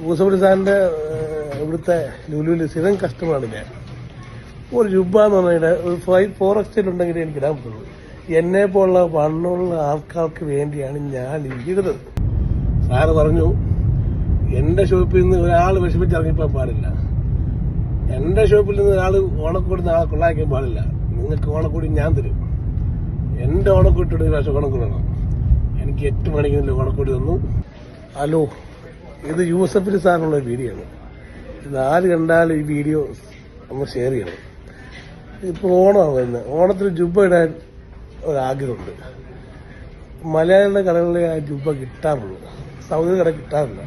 മൂസഫലി സാറിന്റെ ഇവിടുത്തെ ലുലുവിൽ സ്ഥിരം കസ്റ്റമറാണ് ഞാൻ. ഒരു ജുബ എന്ന് പറഞ്ഞാൽ ഒരു ഫൈവ് ഫോറസ്റ്റിൽ ഉണ്ടെങ്കിൽ എനിക്ക് ഇടാൻ പറ്റുള്ളൂ. എന്നെ പോലുള്ള വണ്ണമുള്ള ആൾക്കാർക്ക് വേണ്ടിയാണ് ഞാൻ ഇരിക്കുന്നത്. സാറ് പറഞ്ഞു എന്റെ ഷോപ്പിൽ നിന്ന് ഒരാൾ വിഷമിച്ചിറങ്ങിപ്പോൻ പാടില്ല. എന്റെ ഷോപ്പിൽ നിന്ന് ഒരാൾ ഓണക്കൂടി നാളെ കൊള്ളാക്കാൻ പാടില്ല. നിങ്ങൾക്ക് ഓണക്കൂടി ഞാൻ തരും. എന്റെ ഓണക്കൂട്ടി ഒരു പ്രാവശ്യം ഓണക്കൂടി എനിക്ക് എട്ട് മണിക്ക് ഓണക്കൂടി തന്നു. ഹലോ. ഇത് യൂസഫിന് സാറിനുള്ള വീഡിയോ ആണ്. ഇത് ആര് ഈ വീഡിയോ നമ്മൾ ഷെയർ ചെയ്യണം. ഇപ്പോൾ ഓണമാണ് വരുന്നത്. ഓണത്തിന് ജുബ ഇടാൻ ഒരാഗ്രഹമുണ്ട്. മലയാളികളുടെ കടകളിലെ ആ ജുബ കിട്ടാറുള്ളൂ. സൗദി കട കിട്ടാറില്ല.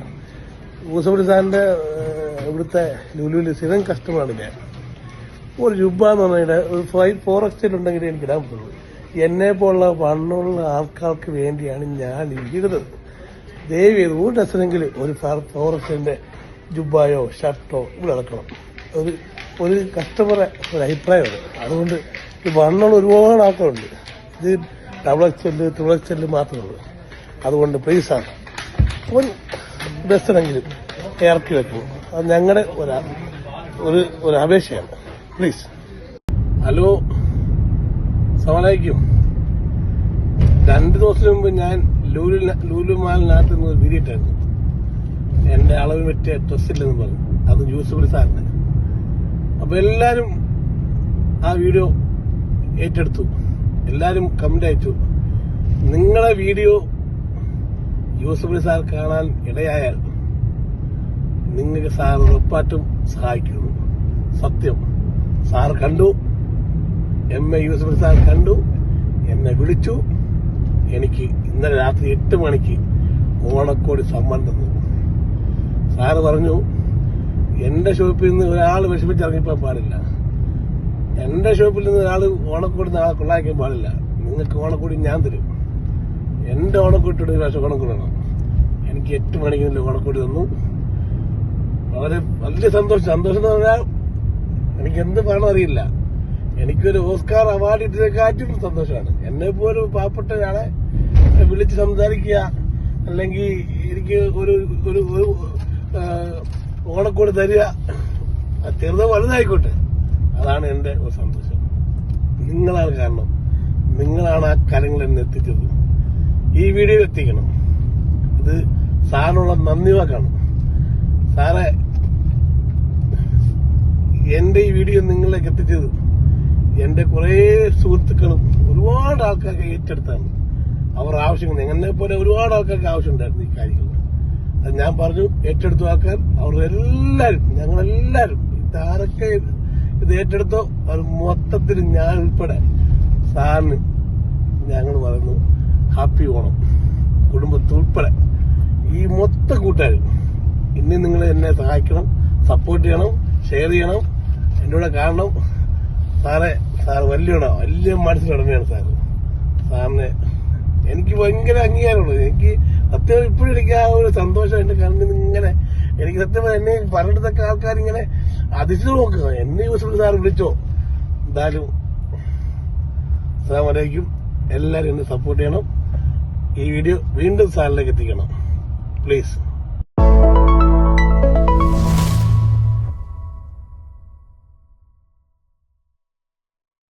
യൂസഫിന് സാറിന്റെ ഇവിടുത്തെ ലുലുവിൽ സ്ഥിരം കസ്റ്റമറാണ് ഞാൻ. ഒരു ജുബ എന്ന് പറഞ്ഞാൽ ഒരു ഫൈവ് ഫോർ എക്സ്റ്റൈൽ ഉണ്ടെങ്കിൽ എനിക്ക് ഇടാൻ പറ്റുള്ളൂ. എന്നെ പോലുള്ള വണ്ണുള്ള ആൾക്കാർക്ക് വേണ്ടിയാണ് ഞാൻ ഇരിക്കുന്നത് ദയവ് ചെയ്ത് ഒരു ഡ്രസ്സിനെങ്കിലും ഒരു ഫോറസ്റ്റിന്റെ ജുബായോ ഷർട്ടോ ഇവിടെ ഇറക്കണം ഒരു ഒരു കസ്റ്റമറെ ഒരു അഭിപ്രായമാണ്. അതുകൊണ്ട് ഈ വണ്ണമുള്ള ഒരുപാട് ആൾക്കാരുണ്ട്. ഇത് ഡബിൾ എക്സെൽ ത്രിബിൾ എക്സെൽ മാത്രമേ ഉള്ളൂ. അതുകൊണ്ട് പ്ലീസാണ് ഒരു ഡ്രസ്സിനെങ്കിലും ഇറക്കി വെക്കണം അത് ഞങ്ങളുടെ ഒരു ഒരു ഒരു അപേക്ഷയാണ്. Please hello. സമാലായിരിക്കും രണ്ട് ദിവസത്തിന് മുമ്പ് ഞാൻ ലൂലു മാലിനകത്ത് നിന്ന് ഒരു വീഡിയോ ഇട്ടായിരുന്നു എന്റെ അളവ് പറ്റിയ ഡ്രസ്സില്ലെന്ന് പറഞ്ഞു. അത് യൂസഫലി സാറിന് അപ്പൊ എല്ലാവരും ആ വീഡിയോ ഏറ്റെടുത്തു. എല്ലാവരും കമന്റ് അയച്ചു. നിങ്ങളെ വീഡിയോ യൂസഫലി സാർ കാണാൻ ഇടയായാൽ നിങ്ങൾക്ക് സാർ ഉറപ്പായിട്ടും സഹായിക്കുന്നു. സത്യം. സാർ കണ്ടു. എം എ യൂസഫ് സാർ കണ്ടു. എന്നെ വിളിച്ചു. എനിക്ക് ഇന്നലെ രാത്രി എട്ട് മണിക്ക് ഓണക്കോടി സമ്മാനം തന്നു. സാറ് പറഞ്ഞു എന്റെ ഷോപ്പിൽ നിന്ന് ഒരാൾ വിഷമിച്ചിറങ്ങിപ്പോ പാടില്ല. എന്റെ ഷോപ്പിൽ നിന്ന് ഒരാൾ ഓണക്കോടി നാളെ കൊള്ളാക്കാൻ പാടില്ല. നിങ്ങൾക്ക് ഓണക്കോടി ഞാൻ തരും. എന്റെ ഓണക്കൂട്ടിയുടെ ഒരു പ്രാവശ്യം ഓണക്കൂടണം എനിക്ക് എട്ട് മണിക്ക് നല്ല ഓണക്കോടി തന്നു. വളരെ വലിയ സന്തോഷം. സന്തോഷം എന്ന് പറഞ്ഞാൽ എനിക്ക് എന്ത് പറയണം അറിയില്ല. എനിക്കൊരു ഓസ്കാർ അവാർഡ് ഇട്ടതിനെക്കാറ്റും സന്തോഷമാണ്. എന്നെ പോലെ പാവപ്പെട്ട ഒരാളെ വിളിച്ച് സംസാരിക്കുക. അല്ലെങ്കിൽ എനിക്ക് ഒരു ഒരു ഒരു ഓണക്കോട് തരിക. ചെറുതോ വലുതായിക്കോട്ടെ. അതാണ് എന്റെ ഒരു സന്തോഷം. നിങ്ങളാണ് കാരണം. നിങ്ങളാണ് ആ കാര്യങ്ങൾ എന്നെ എത്തിച്ചത്. ഈ വീഡിയോ എത്തിക്കണം. ഇത് സാറിനുള്ള നന്ദി വാക്കാണ്. സാറേ എന്റെ ഈ വീഡിയോ നിങ്ങളിലേക്ക് എത്തിച്ചത് എന്റെ കുറെ സുഹൃത്തുക്കളും ഒരുപാട് ആൾക്കാർക്ക് ഏറ്റെടുത്താണ് അവർ ആവശ്യങ്ങൾ. എന്നെ പോലെ ഒരുപാട് ആൾക്കാർക്ക് ആവശ്യമുണ്ടായിരുന്നു ഈ കാര്യങ്ങൾ. അത് ഞാൻ പറഞ്ഞു ഏറ്റെടുത്തു ആൾക്കാർ അവർ എല്ലാവരും ഞങ്ങളെല്ലാവരും ഇതാരൊക്കെ ഇത് ഏറ്റെടുത്തോ അത് മൊത്തത്തിൽ ഞാൻ ഉൾപ്പെടെ സാറിന് ഞങ്ങൾ പറയുന്നു ഹാപ്പി ഓണം. കുടുംബത്തുൾപ്പെടെ ഈ മൊത്ത കൂട്ടുകാരും ഇനി നിങ്ങൾ എന്നെ സഹായിക്കണം സപ്പോർട്ട് ചെയ്യണം ഷെയർ ചെയ്യണം എന്നോട് കാണണം സാറെ സാർ വലിയ ഉട- വലിയ മനസ്സിലുടമയാണ് സാറ്. സാറിന് എനിക്ക് ഭയങ്കര അംഗീകാരമുള്ളത് എനിക്ക് സത്യം ഇപ്പോഴും എനിക്ക് ആ ഒരു സന്തോഷം എന്റെ കണ്ണിൽ ഇങ്ങനെ എനിക്ക് സത്യം എന്നെ പറഞ്ഞെടുത്തൊക്കെ ആൾക്കാർ ഇങ്ങനെ അതിശയം നോക്കുക. എന്നെ യൂസ് സാർ വിളിച്ചോ? എന്തായാലും അസ്സാമലൈക്കും എല്ലാവരും എന്നെ സപ്പോർട്ട് ചെയ്യണം. ഈ വീഡിയോ വീണ്ടും സാറിലേക്ക് എത്തിക്കണം. പ്ലീസ്